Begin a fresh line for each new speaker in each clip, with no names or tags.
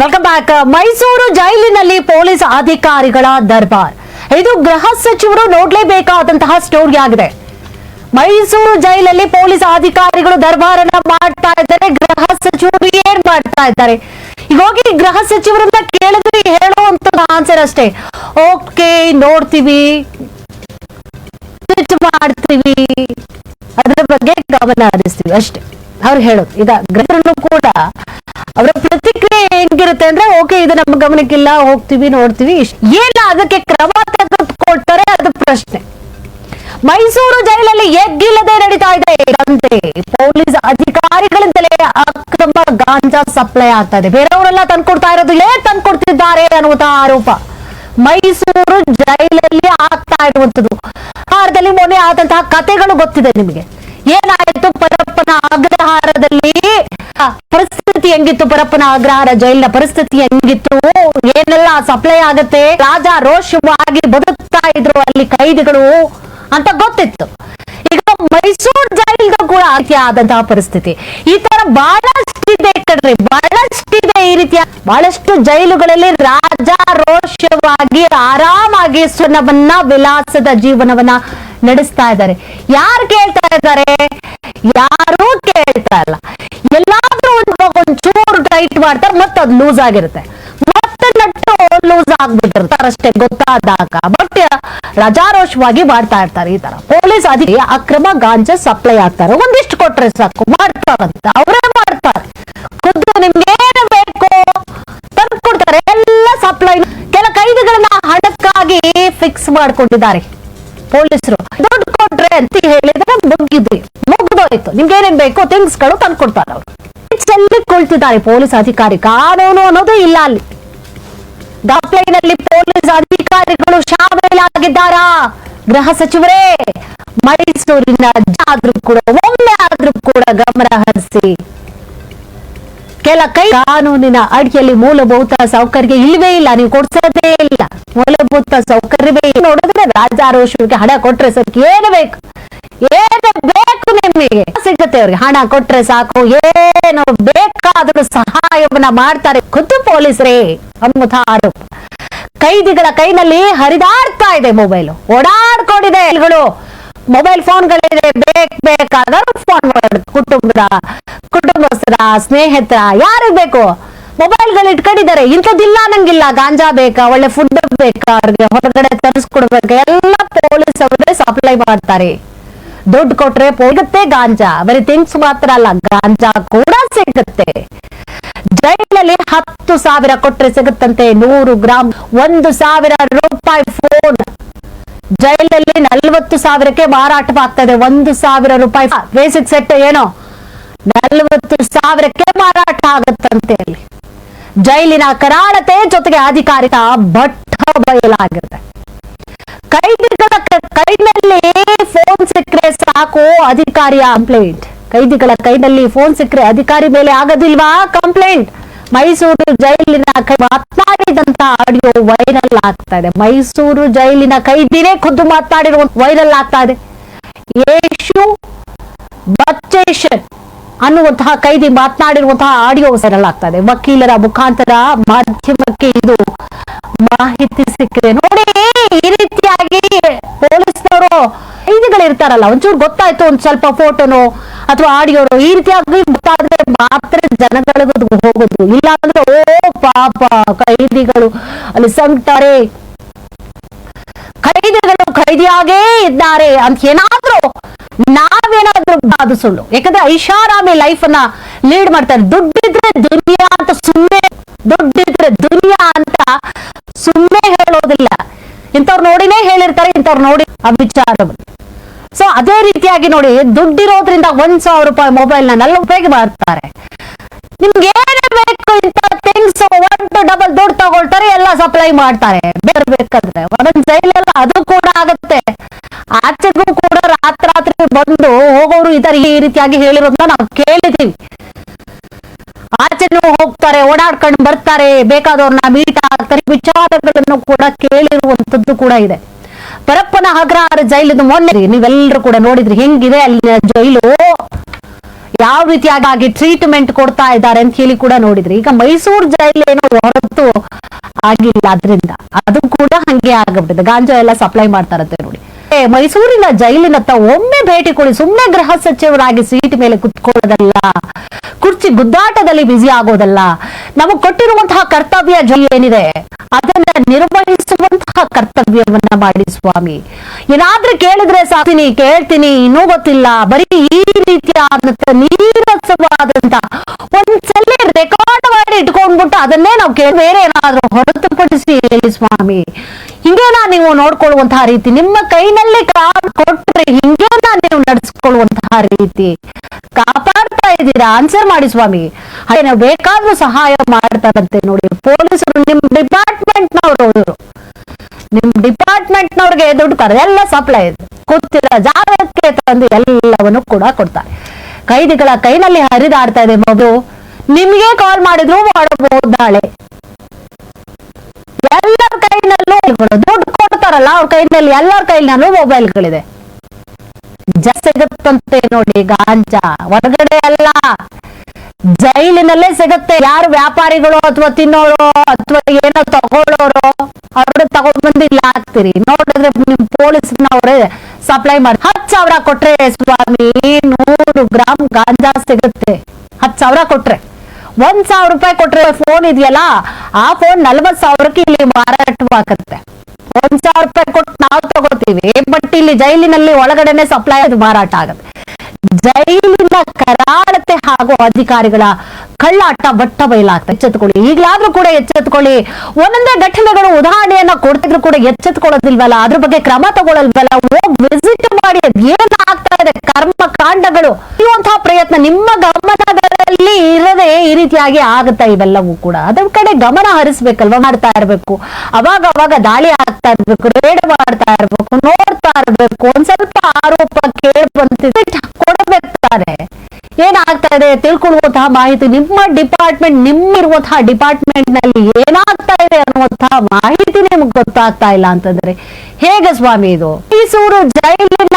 Welcome back Mysuru ಜೈಲಿನಲ್ಲಿ police ಅಧಿಕಾರಿಗಳ ದರ್ಬಾರ್. ಇದು ಗೃಹ ಸಚಿವರು ನೋಡ್ಲೇಬೇಕಾದಂತಹ ಸ್ಟೋರಿ ಆಗಿದೆ. ಮೈಸೂರು ಜೈಲಲ್ಲಿ ಪೊಲೀಸ್ ಅಧಿಕಾರಿಗಳು ದರ್ಬಾರನ್ನ ಮಾಡ್ತಾ ಇದ್ದಾರೆ. ಗೃಹ ಸಚಿವರು ಏನ್ ಮಾಡ್ತಾ ಇದ್ದಾರೆ? ಈಗ ಹೋಗಿ ಗೃಹ ಸಚಿವರನ್ನ ಕೇಳಿದ್ರೆ ಹೇಳುವಂತ ಆನ್ಸರ್ ಅಷ್ಟೇ. ಓಕೆ ನೋಡ್ತೀವಿ. ಮಾಡ್ತೀವಿ. ಅದರ ಬಗ್ಗೆ ಗಮನ ಹರಿಸ್ತೀವಿ ಅಷ್ಟೇ. ಅವ್ರು ಹೇಳೋದು. ಇದ ಗ್ರಹರನ್ನು ಕೂಡ ಅವರ ಪ್ರತಿಕ್ರಿಯೆ ಹೆಂಗಿರುತ್ತೆ ಅಂದ್ರೆ, ಓಕೆ, ಇದು ನಮ್ಮ ಗಮನಕ್ಕಿಲ್ಲ, ಹೋಗ್ತೀವಿ, ನೋಡ್ತೀವಿ. ಏನ ಅದಕ್ಕೆ ಕ್ರಮ ತೆಗೆದುಕೊಳ್ತಾರೆ ಅದು ಪ್ರಶ್ನೆ. ಮೈಸೂರು ಜೈಲಲ್ಲಿ ಎಗ್ಗಿಲ್ಲದೆ ನಡೀತಾ ಇದೆ ಅಂತೆ ಪೊಲೀಸ್ ಅಧಿಕಾರಿಗಳಿಂದಲೇ ಅಕ್ರಮ ಗಾಂಜಾ ಸಪ್ಲೈ ಆಗ್ತಾ ಇದೆ ಬೇರೆಯವರೆಲ್ಲ ತಂದ್ಕೊಡ್ತಾ ಇರೋದು ಇಲ್ಲೇ ತಂದ್ಕೊಡ್ತಿದ್ದಾರೆ ಅನ್ನುವಂತಹ ಆರೋಪ. ಮೈಸೂರು ಜೈಲಲ್ಲಿ ಆಗ್ತಾ ಇರುವಂತದ್ದು ಆಹಾರದಲ್ಲಿ ಮೊನ್ನೆ ಆದಂತಹ ಕಥೆಗಳು ಗೊತ್ತಿದೆ ನಿಮಗೆ. ಏನಾಯ್ತು ಪರಪ್ಪನ ಅಗ್ರಹಾರದಲ್ಲಿ ಪರಿಸ್ಥಿತಿ ಹೆಂಗಿತ್ತು ಪರಪ್ಪನ ಅಗ್ರಹಾರ ಜೈಲಿನ ಪರಿಸ್ಥಿತಿ ಹೆಂಗಿತ್ತು? ಏನೆಲ್ಲ ಸಪ್ಲೈ ಆಗತ್ತೆ? ರಾಜ ರೋಷವಾಗಿ ಬದುಕ್ತಾ ಇದ್ರು ಅಲ್ಲಿ ಕೈದಿಗಳು ಅಂತ ಗೊತ್ತಿತ್ತು. ಈಗ ಮೈಸೂರು ಜೈಲ್ಗೂ ಕೂಡ ಆದಂತಹ ಪರಿಸ್ಥಿತಿ. ಈ ತರ ಬಹಳಷ್ಟಿದೆ ಕಣ್ರಿ ಬಹಳಷ್ಟಿದೆ ಈ ರೀತಿಯ. ಬಹಳಷ್ಟು ಜೈಲುಗಳಲ್ಲಿ ರಾಜ ರೋಷವಾಗಿ ಆರಾಮಾಗಿ ಸ್ವನವನ್ನ ವಿಲಾಸದ ಜೀವನವನ್ನ ನಡೆಸ್ತಾ ಇದ್ದಾರೆ. ಯಾರು ಕೇಳ್ತಾ ಇದ್ದಾರೆ? ಯಾರೂ ಕೇಳ್ತಾ ಇಲ್ಲ. ಎಲ್ಲಾದ್ರೂ ಒಂದು ಚೂರು ಟೈಟ್ ಮಾಡ್ತಾರೆ, ಮತ್ತೆ ಅದು ಲೂಸ್ ಆಗಿರುತ್ತೆ. ಮತ್ತೆ ನಟ್ಟು ಲೂಸ್ ಆಗ್ಬಿಟ್ಟಿರ್ತಾರೆ ಅಷ್ಟೇ, ಗೊತ್ತಾದಾಗ. ಬಟ್ ರಜಾರೋಷವಾಗಿ ಮಾಡ್ತಾ ಇರ್ತಾರೆ ಈ ತರ. ಪೊಲೀಸ್ ಅಧಿಕಾರಿ ಅಕ್ರಮ ಗಾಂಜಾ ಸಪ್ಲೈ ಆಗ್ತಾರೆ. ಒಂದಿಷ್ಟು ಕೊಟ್ರೆ ಸಾಕು, ಮಾಡ್ತಾರಂತ. ಅವರೇ ಮಾಡ್ತಾರೆ. ಖುದ್ದು ನಿಮ್ಗೆ ಏನು ಬೇಕು? ತಂದು ಕೊಡ್ತಾರೆ. ಎಲ್ಲ ಸಪ್ಲೈ ಕೆಲ ಕೈದಿಗಳನ್ನ ಹಣಕ್ಕಾಗಿ ಫಿಕ್ಸ್ ಮಾಡ್ಕೊಂಡಿದ್ದಾರೆ. ಪೊಲೀಸರು, ದುಡ್ಡು ಕೊಟ್ರೆ ಅಂತ ಹೇಳಿದ್ರೆ ಮುಗಿದ್ರಿ ಮುಗಿದೋಯ್ತು. ನಿಮ್ಗೆ ಏನೇನ್ ಬೇಕು ಥಿಂಗ್ಸ್ಗಳು ತಂದು ಕೊಡ್ತಾರೆ ಅವರು ಚೆಲ್ಲಿಕೊಳ್ತಿದ್ದಾರೆ ಪೊಲೀಸ್ ಅಧಿಕಾರಿ ಕಾನೂನು ಅನ್ನೋದು ಇಲ್ಲ ಅಲ್ಲಿ. ದಾಪ್ಲೈನಲ್ಲಿ ಪೊಲೀಸ್ ಅಧಿಕಾರಿಗಳು ಶಾಮೀಲಾಗಿದ್ದಾರಾ? ಗೃಹ ಸಚಿವರೇ, ಮೈಸೂರಿನ ಜಾದ್ರು ಕೂಡ ಒಮ್ಮೆ ಆದ್ರೂ ಕೂಡ ಗಮನ ಹರಿಸಿ. ಕೆಲ ಕೈ ಕಾನೂನಿನ ಅಡಿಯಲ್ಲಿ ಮೂಲಭೂತ ಸೌಕರ್ಯ ಇಲ್ವೇ ಇಲ್ಲ. ನೀವು ಕೊಡ್ಸೋದೇ ಇಲ್ಲ. ಮೂಲಭೂತ ಸೌಕರ್ಯವೇ. ನೋಡಿದ್ರೆ ರಾಜಾರೋಷಕ್ಕೆ ಹಣ ಕೊಟ್ರೆ ಸರ್ ಏನು ಬೇಕು? ಏನು ಬೇಕು ನಿಮಗೆ? ಸಿಗುತ್ತೆ ಅವ್ರಿಗೆ. ಹಣ ಕೊಟ್ರೆ ಸಾಕು. ಏನು ಬೇಕಾದ್ರೂ ಸಹಾಯವನ್ನ ಮಾಡ್ತಾರೆ. ಖುದ್ದು ಪೊಲೀಸರೇ. ಅನ್ನುವಂತಹ ಆರೋಪ ಕೈದಿಗಳ ಕೈನಲ್ಲಿ ಹರಿದಾಡ್ತಾ ಇದೆ ಮೊಬೈಲ್. ಓಡಾಡ್ಕೊಂಡಿದೆ ಮೊಬೈಲ್ ಫೋನ್ಗಳಿದೆ ಬೇಕ್ ಬೇಕಾದವರು ಫೋನ್ ಕುಟುಂಬದ, ಕುಟುಂಬಸ್ಥರ, ಸ್ನೇಹಿತರ, ಯಾರಿಗ್ ಬೇಕು? ಮೊಬೈಲ್ಗಳು ಇಟ್ಕೊಂಡಿದ್ದಾರೆ. ಇಂಥದ್ದಿಲ್ಲ ನಂಗಿಲ್ಲ ಗಾಂಜಾ ಬೇಕಾ, ಒಳ್ಳೆ ಫುಡ್ ಬೇಕಾ, ಅವ್ರಿಗೆ ಹೊರಗಡೆ ತರಿಸ್ಕೊಡ್ಬೇಕಾ? ಎಲ್ಲ ಪೊಲೀಸ್ ಅವರೇ ಸಪ್ಲೈ ಮಾಡ್ತಾರೆ. ದುಡ್ಡು ಕೊಟ್ರೆ ಹೋಗುತ್ತೆ ಗಾಂಜಾ. ಬರೀ ತಿಂಗ್ಸ್ ಮಾತ್ರ ಅಲ್ಲ, ಗಾಂಜಾ ಕೂಡ ಸಿಗುತ್ತೆ. ಜೈಲಲ್ಲಿ ಹತ್ತು ಸಾವಿರ ಕೊಟ್ರೆ ಸಿಗುತ್ತಂತೆ ನೂರು ಗ್ರಾಮ್ ಒಂದು ಸಾವಿರ ರೂಪಾಯಿ ಫೋನ್ ಜೈಲಲ್ಲಿ ನಲ್ವತ್ತು ಸಾವಿರಕ್ಕೆ ಮಾರಾಟವಾಗ್ತಾ ಒಂದು ಸಾವಿರ ರೂಪಾಯಿ ಬೇಸಿಕ್ ಸೆಟ್ ಏನೋ? ನಲ್ವತ್ತು ಸಾವಿರಕ್ಕೆ ಮಾರಾಟ ಆಗುತ್ತಂತೆ ಜೈಲಿನ ಕರಾಳತೆ ಜೊತೆಗೆ ಅಧಿಕಾರಿಕ ಭಟ್ಟ ಬಯಲಾಗಿದೆ. ಕೈದಿಗಳ ಕೈನಲ್ಲಿ ಫೋನ್ ಸಿಕ್ಕರೆ ಸಾಕು ಅಧಿಕಾರಿಯ ಕಂಪ್ಲೇಂಟ್ ಕೈದಿಗಳ ಕೈನಲ್ಲಿ ಫೋನ್ ಸಿಕ್ಕರೆ ಅಧಿಕಾರಿ ಮೇಲೆ ಆಗೋದಿಲ್ವಾ ಕಂಪ್ಲೇಂಟ್ ಮೈಸೂರು ಜೈಲಿನ ಮಾತನಾಡಿದಂತ ಆಡಿಯೋ ವೈರಲ್ ಆಗ್ತಾ ಇದೆ. ಮೈಸೂರು ಜೈಲಿನ ಕೈದಿನೇ ಖುದ್ದು ಮಾತನಾಡಿರುವ ವೈರಲ್ ಆಗ್ತಾ ಇದೆ. ಯೇಶು ಬಚ್ಚೇಶನ್ ಅನ್ನುವಂತಹ ಕೈದಿ ಮಾತನಾಡಿರುವಂತಹ ಆಡಿಯೋ ವೈರಲ್ ಆಗ್ತಾ ಇದೆ ವಕೀಲರ ಮುಖಾಂತರ ಮಾಧ್ಯಮಕ್ಕೆ ಇದು ಮಾಹಿತಿ ಸಿಕ್ಕಿದೆ. ನೋಡಿ, ಈ ರೀತಿಯಾಗಿ ಪೊಲೀಸ್ನವರು ಕೈದಿಗಳು ಇರ್ತಾರಲ್ಲ ಒಂಚೂರು ಗೊತ್ತಾಯ್ತು, ಒಂದ್ ಸ್ವಲ್ಪ ಫೋಟೋನು ಅಥವಾ ಆಡಿಯೋನು, ಈ ರೀತಿಯಾಗಿ ಗೊತ್ತಾದ್ರೆ ಮಾತ್ರ ಜನಗಳಿಗೂ ಹೋಗುದು. ಇಲ್ಲ ಅಂದ್ರೆ ಓ ಪಾಪ, ಕೈದಿಗಳು ಅಲ್ಲಿ ಸಂಕಟರೆ ಕೈದಿಗಳು ಖೈದಿಯಾಗೇ ಇದ್ದಾರೆ ಅಂತ ಏನಾದ್ರೂ ನಾವೇನಾದ್ರೂ ಅದು ಸುಳ್ಳು. ಯಾಕಂದ್ರೆ ಐಷಾರಾಮಿ ಲೈಫ್ ಅನ್ನ ಲೀಡ್ ಮಾಡ್ತಾರೆ. ದುಡ್ಡಿದ್ರೆ ದುನಿಯಾ ಅಂತ ಸುಮ್ಮನೆ ದುಡ್ಡಿದ್ರೆ ದುನಿಯಾ ಅಂತ ಸುಮ್ಮನೆ ಹೇಳೋದಿಲ್ಲ. ಇಂಥವ್ರು ನೋಡಿನೇ ಹೇಳಿರ್ತಾರೆ, ಇಂಥವ್ರು ನೋಡಿ ಆ ವಿಚಾರ ಸೊ ಅದೇ ರೀತಿಯಾಗಿ ನೋಡಿ, ದುಡ್ಡಿರೋದ್ರಿಂದ ಒಂದ್ ಸಾವಿರ ರೂಪಾಯಿ ಮೊಬೈಲ್ನ ಉಪಯೋಗ ಮಾಡ್ತಾರೆ. ನಿಮ್ಗೆ ಏನೇ ಬೇಕು ಇಂಥ ಥಿಂಗ್ಸ್ ಒಂದು ಡಬಲ್ ದುಡ್ಡು ತಗೊಳ್ತಾರೆ ಸಪ್ಲೈ ಮಾಡ್ತಾರೆ. ಬೇರೆ ಬೇಕಾದ್ರೆ. ಒಂದೊಂದ್ ಜೈಲೆಲ್ಲ ಅದು ಕೂಡ ಆಗುತ್ತೆ. ಆಚೆಗೂ ಕೂಡ ರಾತ್ರಾತ್ರಿ ಬಂದು ಹೋಗೋರು ಇದಾರೆ. ಈ ರೀತಿಯಾಗಿ ಹೇಳಿರೋದನ್ನ ನಾವು ಕೇಳಿದೀವಿ. ಆಚೆನೂ ಹೋಗ್ತಾರೆ, ಓಡಾಡ್ಕೊಂಡು ಬರ್ತಾರೆ. ಬೇಕಾದವ್ರನ್ನ ಮೀಟ್ ಆಗ್ತಾರೆ. ವಿಚಾರಗಳನ್ನು ಕೂಡ ಕೇಳಿರುವಂತದ್ದು ಕೂಡ ಇದೆ. ಪರಪ್ಪನ ಅಗ್ರಹಾರ ಜೈಲಿದು ಮೊನ್ನೆ ನೀವೆಲ್ಲರೂ ಕೂಡ ನೋಡಿದ್ರಿ. ಹೆಂಗಿದೆ ಅಲ್ಲಿನ ಜೈಲು? ಯಾವ ರೀತಿಯಾಗಿ ಟ್ರೀಟ್ಮೆಂಟ್ ಕೊಡ್ತಾ ಇದ್ದಾರೆ ಅಂತ ಹೇಳಿ ಕೂಡ ನೋಡಿದ್ರಿ. ಈಗ ಮೈಸೂರು ಜೈಲ್ ಏನೋ ಹೊರತು ಆಗಿಲ್ಲ. ಅದ್ರಿಂದ ಅದು ಕೂಡ ಹಂಗೆ ಆಗಬಿಟ್ಟಿದೆ. ಗಾಂಜಾ ಎಲ್ಲ ಸಪ್ಲೈ ಮಾಡ್ತಾರಂತೆ ಏ, ಮೈಸೂರಿನ ಜೈಲಿನತ್ತ ಒಮ್ಮೆ ಭೇಟಿ ಕೊಡಿ ಸುಮ್ಮನೆ ಗೃಹ ಸಚಿವರಾಗಿ ಸೀಟ್ ಮೇಲೆ ಕುತ್ಕೊಳ್ಳೋದಲ್ಲ. ಕುರ್ಚಿ ಗುದ್ದಾಟದಲ್ಲಿ ಬ್ಯುಸಿ ಆಗೋದಲ್ಲ. ನಮಗೆ ಕೊಟ್ಟಿರುವಂತಹ ಕರ್ತವ್ಯ ಜೈ ಏನಿದೆ ಅದನ್ನ ನಿರ್ವಹಿಸುವಂತಹ ಕರ್ತವ್ಯವನ್ನ ಮಾಡಿ ಸ್ವಾಮಿ. ಏನಾದ್ರೂ ಕೇಳಿದ್ರೆ ಸಾಕ್ತೀನಿ ಕೇಳ್ತೀನಿ ಇನ್ನೂ ಗೊತ್ತಿಲ್ಲ. ಬರೀ ಈ ರೀತಿಯಾದಂತ ನೀರಸವಾದಂತ ಒಂದ್ಸಲ ಇಟ್ಕೊಂಡ್ಬಿಟ್ಟು ಅದನ್ನೇ ನಾವು ಕೇಳಿ ಬೇರೆ ಏನಾದ್ರೂ ಹೊರತುಪಡಿಸಿ ಸ್ವಾಮಿ. ಹಿಂಗೇನಾ ನೀವು ನೋಡ್ಕೊಳ್ಳುವಂತಹ ರೀತಿ? ನಿಮ್ಮ ಕೈನಲ್ಲಿ ಕಾರ್ಡ್ ಕೊಟ್ರೆ ಹಿಂಗೇನಾ ನೀವು ನಡೆಸ್ಕೊಳ್ಳುವಂತಹ ರೀತಿ? ಕಾಪಾಡ್ತಾ ಇದ್ದೀರಾ? ಆನ್ಸರ್ ಮಾಡಿ ಸ್ವಾಮಿ. ಅದೇ ನಾವು ಬೇಕಾದ್ರೂ ಸಹಾಯ ಮಾಡ್ತಾರಂತೆ ನೋಡಿ. ಪೊಲೀಸರು ನಿಮ್ ಡಿಪಾರ್ಟ್ಮೆಂಟ್ ನವರು ನಿಮ್ ಡಿಪಾರ್ಟ್ಮೆಂಟ್ ನವ್ರಿಗೆ ದುಡ್ಡು ತರ ಎಲ್ಲ ಸಪ್ಲೈ ಕೂತಿರೋ ಜಾಗಕ್ಕೆ ತಂದು ಎಲ್ಲವನ್ನು ಕೂಡ ಕೊಡ್ತಾರೆ. ಕೈದಿಗಳ ಕೈನಲ್ಲಿ ಹರಿದಾಡ್ತಾ ಇದೆ ಮಗು. ನಿಮ್ಗೆ ಕಾಲ್ ಮಾಡಿದ್ರು ಮಾಡಬಹುದು ನಾಳೆ. ಎಲ್ಲರ ಕೈನಲ್ಲೂ. ದುಡ್ಡು ಕೊಡ್ತಾರಲ್ಲ ಅವ್ರ ಕೈನಲ್ಲಿ, ಎಲ್ಲರ ಕೈನಲ್ಲೂ ಮೊಬೈಲ್ಗಳಿದೆ ಸಿಗುತ್ತಂತೆ ನೋಡಿ ಗಾಂಜಾ. ಹೊರಗಡೆ ಅಲ್ಲ. ಜೈಲಿನಲ್ಲೇ ಸಿಗುತ್ತೆ. ಯಾರು ವ್ಯಾಪಾರಿಗಳು ಅಥವಾ ತಿನ್ನೋರು ಅಥವಾ ಏನೋ ತಗೊಳ್ಳೋರು ಅವ್ರಿಗೆ ತಗೊಂಡ್ ಬಂದು ಇಲ್ಲಿ ಹಾಕ್ತೀರಿ ನೋಡಿದ್ರೆ ನಿಮ್ ಪೊಲೀಸ್ನವ್ರೆ ಸಪ್ಲೈ ಮಾಡಿ. ಹತ್ ಸಾವಿರ ಕೊಟ್ರೆ ಸ್ವಾಮಿ, ನೂರು ಗ್ರಾಮ್ ಗಾಂಜಾ ಸಿಗುತ್ತೆ. ಹತ್ತು ಸಾವಿರ ಕೊಟ್ರೆ. ಒಂದ್ ಸಾವಿರ ರೂಪಾಯಿ ಕೊಟ್ರೆ ಫೋನ್ ಇದೆಯಲ್ಲ, ಆ ಫೋನ್ ನಲ್ವತ್ ಸಾವಿರಕ್ಕೆ ಇಲ್ಲಿ ಮಾರಾಟವಾಗತ್ತೆ. ಒಂದ್ ಸಾವಿರ ರೂಪಾಯಿ ಕೊಟ್ಟು ನಾವು ತಗೋತೀವಿ. ಬಟ್ ಇಲ್ಲಿ ಜೈಲಿನಲ್ಲಿ ಒಳಗಡೆನೆ ಸಪ್ಲೈ ಅದು ಮಾರಾಟ ಆಗುತ್ತೆ. ಜೈಲಿನ ಕರಾಳತೆ ಹಾಗೂ ಅಧಿಕಾರಿಗಳ ಕಳ್ಳಾಟ ಬಟ್ಟ ಬಯಲಾಗ್ತದೆ. ಎಚ್ಚೆತ್ಕೊಳ್ಳಿ ಈಗಲಾದ್ರೂ ಕೂಡ ಎಚ್ಚೆತ್ಕೊಳ್ಳಿ ಒಂದೊಂದೇ ಘಟನೆಗಳು ಉದಾಹರಣೆಯನ್ನ ಕೊಡ್ತಿದ್ರು ಕೂಡ ಎಚ್ಚೆತ್ಕೊಳ್ಳೋದಿಲ್ವಲ್ಲ ಅದ್ರ ಬಗ್ಗೆ ಕ್ರಮ ತಗೊಳ್ಳಲ್ವಲ್ಲ ಹೋಗಿ ವಿಸಿಟ್ ಮಾಡಿ ಅದ್ ಏನಾಗ್ತಾ ಇದೆ. ಕರ್ಮ ಕಾಂಡಗಳು ಇರುವಂತಹ ಪ್ರಯತ್ನ ನಿಮ್ಮ ಗಮನದಲ್ಲಿ ಇರದೆ ಈ ರೀತಿಯಾಗಿ ಆಗುತ್ತಾ ಇವೆಲ್ಲವೂ ಕೂಡ. ಅದ್ರ ಕಡೆ ಗಮನ ಹರಿಸ್ಬೇಕಲ್ವಾ? ಮಾಡ್ತಾ ಇರ್ಬೇಕು. ಅವಾಗ ಅವಾಗ ದಾಳಿ ಆಗ್ತಾ ಇರ್ಬೇಕು, ರೇಡ್ ಮಾಡ್ತಾ ಇರ್ಬೇಕು, ನೋಡ್ತಾ ಇರ್ಬೇಕು. ಒಂದ್ ಸ್ವಲ್ಪ ಆರೋಪ ಕೇಳಿ ಕೊಡಬೇಕಾರೆ ಏನಾಗ್ತಾ ಇದೆ? ತಿಳ್ಕೊಳ್ಳುವಂತಹ ಮಾಹಿತಿ ನಿಮ್ಮ ಡಿಪಾರ್ಟ್ಮೆಂಟ್, ನಿಮ್ಮಿರುವಂತಹ ಡಿಪಾರ್ಟ್ಮೆಂಟ್ನಲ್ಲಿ ಏನಾಗ್ತಾ ಇದೆ ಅನ್ನುವಂತಹ ಮಾಹಿತಿ ನಿಮ್ಗೆ ಗೊತ್ತಾಗ್ತಾ ಇಲ್ಲ ಅಂತಂದ್ರೆ ಹೇಗೆ ಸ್ವಾಮಿ ಇದು? ಮೈಸೂರು ಜೈಲಿನ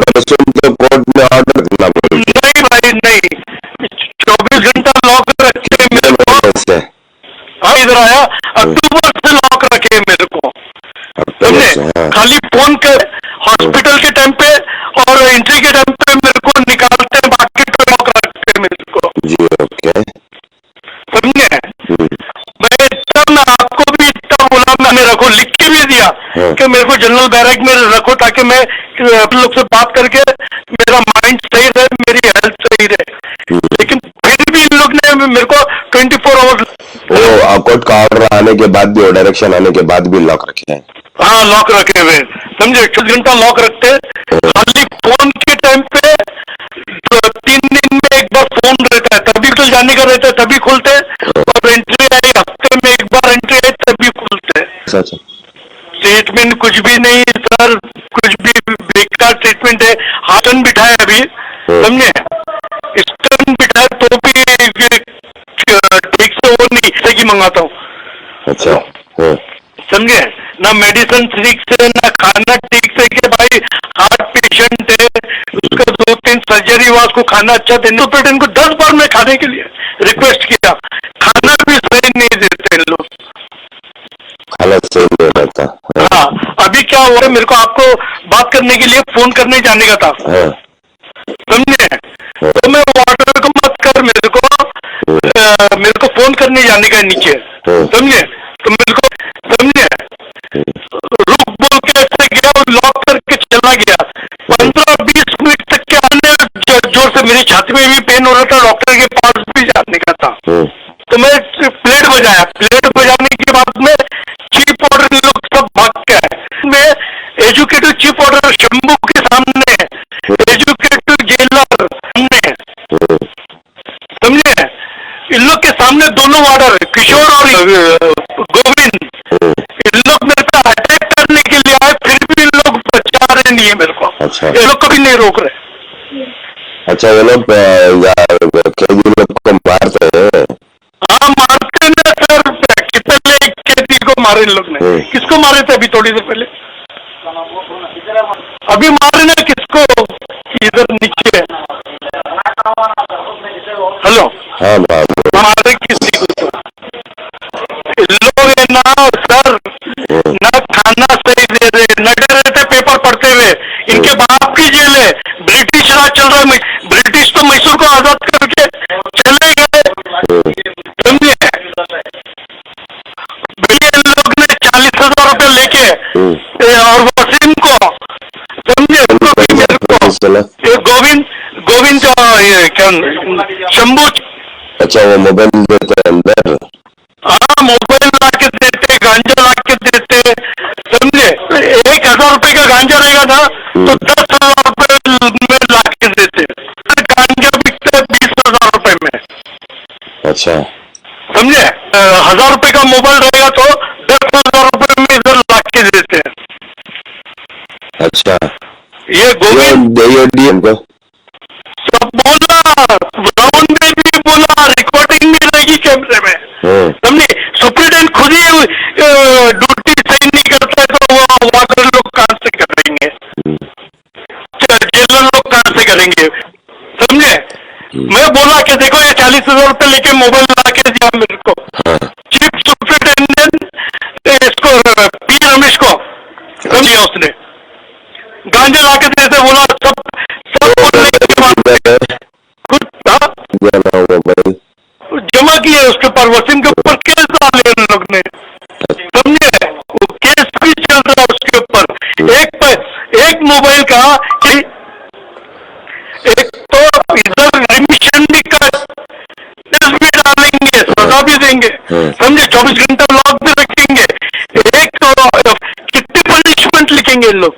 कोर्ट में ऑर्डर करना पड़ेगा
नहीं भाई नहीं। चौबीस घंटा लॉक रखे मेरे को इधर आया अक्टूबर से लॉक रखे मेरे को
हाँ
खाली फ़ोन कर हॉस्पिटल के टाइम पे और एंट्री के टाइम पे मेरे को निकालते मैंने रखो लिख के भी दिया
हाँ।
कि मेरे को जनरल बैरक में रखो ताकि मैं आप लोग से बात करके मेरा माइंड सही रहे मेरी हेल्थ सही रहे।
हम्म।
लेकिन फिर भी इन लोग ने मेरे को ट्वेंटी फोर आवर्स
वो आ, कोर्ट का ऑर्डर आने के बाद भी और डायरेक्शन आने के बाद भी लॉक रखे हैं।
हाँ लॉक रखे हुए। समझे? चौबीस घंटा लॉक रखते। खाली फ़ोन के टाइम पे तो तीन दिन में एक बार फ़ोन रहता है। तभी तो जाने का रहता है तभी खुलते।
अच्छा अच्छा
ट्रीटमेंट कुछ भी नहीं सर कुछ भी बेकार ट्रीटमेंट है। हाथन बिठाए अभी समझे? स्टन बिठाए तो भी ठीक से वो नहीं कि मंगाता हूँ।
अच्छा हाँ।
समझे? ना मेडिसिन ठीक से ना खाना ठीक से कि भाई हार्ट पेशेंट है उसका दो तीन सर्जरी हुआ उसको खाना अच्छा देने। तो इनको दस बार मैं खाने के लिए रिक्वेस्ट किया। खाना भी सही नहीं देते। क्या हुआ है? मेरे को आपको बात करने के लिए फ़ोन करने जाने का था।
हाँ।
समझे? तो मैं वाटर को मत कर मेरे को। अ, मेरे को फ़ोन करने जाने का है नीचे।
हम्म।
समझे? तो मेरे को समझे? रुक बोल के ऐसे गया और लॉक करके चला गया। पंद्रह बीस मिनट तक के आने ज़ोर से मेरी छाती में भी पेन हो रहा था डॉक्टर के पास भी जाने का था। तो मैं प्लेट बजाया। प्लेट बजाने के बाद में एजुकेटिव चीफ ऑर्डर शंभू के सामने एजुकेटिव जेलर सामने समझे इन लोग के सामने दोनों ऑर्डर किशोर और गोविंद इन लोग मेरे पे अटैक करने के लिए आए फिर भी इन लोग बचा रहे नहीं है मेरे को
अच्छा
ये लोग कभी नहीं रोक रहे
अच्छा ये लोग को मारते हैं
हाँ मारते ना सर कितने कैदी को मारे इन लोग ने? किसको मारे थे अभी थोड़ी देर पहले? अभी मारे ना किसको इधर नीचे? हेलो।
हाँ हाँ।
किसी को तो। लोग ना सर न खाना सही दे रहे न दे रहे थे पेपर पढ़ते हुए। इनके बाप की जेल है। ब्रिटिश राज चल रहा है ब्रिटिश तो मैसूर को चला ये गोविंद गोविंद का ये क्या शंभू
अच्छा वो मोबाइल देते हैं अंदर?
हाँ मोबाइल ला के देते गांजा ला के देते। समझे? एक हज़ार रुपए का गांजा रहेगा ना तो दस हज़ार रुपए में ला के देते। गांजा बिकता है बीस हज़ार रुपए में।
अच्छा।
समझे? हज़ार रुपए का मोबाइल रहेगा तो दस हज़ार रुपए में इधर ला के देते हैं।
अच्छा।
ये गोविंद। सब बोला ग्राउंड में भी बोला रिकॉर्डिंग भी रहेगी कैमरे में।
हम्म,
समझे? सुप्रीटेंडेंट खुद ही ड्यूटी सही नहीं करता है तो वो वार्डर लोग कहाँ से करेंगे?
हम्म,
जेलर लोग कहाँ से करेंगे? समझे? मैं बोला कि देखो ये चालीस हज़ार रुपए लेके मोबाइल ला के दिया मेरे को।
हाँ।
चीफ सुप्रिटेंडेंट इसको पी रमेश को। समझिए उसने? गांजा ला के देते बोला सब सब जमा किया उसके ऊपर वसीम के ऊपर केस डाले उन लोग ने। समझे वो केस भी चल रहा है उसके ऊपर। एक पर एक मोबाइल का कि एक तो इधर रिमिशन भी कर केस भी डालेंगे सजा भी देंगे। समझे? चौबीस घंटा लॉक भी रखेंगे। एक तो कितनी पनिशमेंट लिखेंगे इन लोग?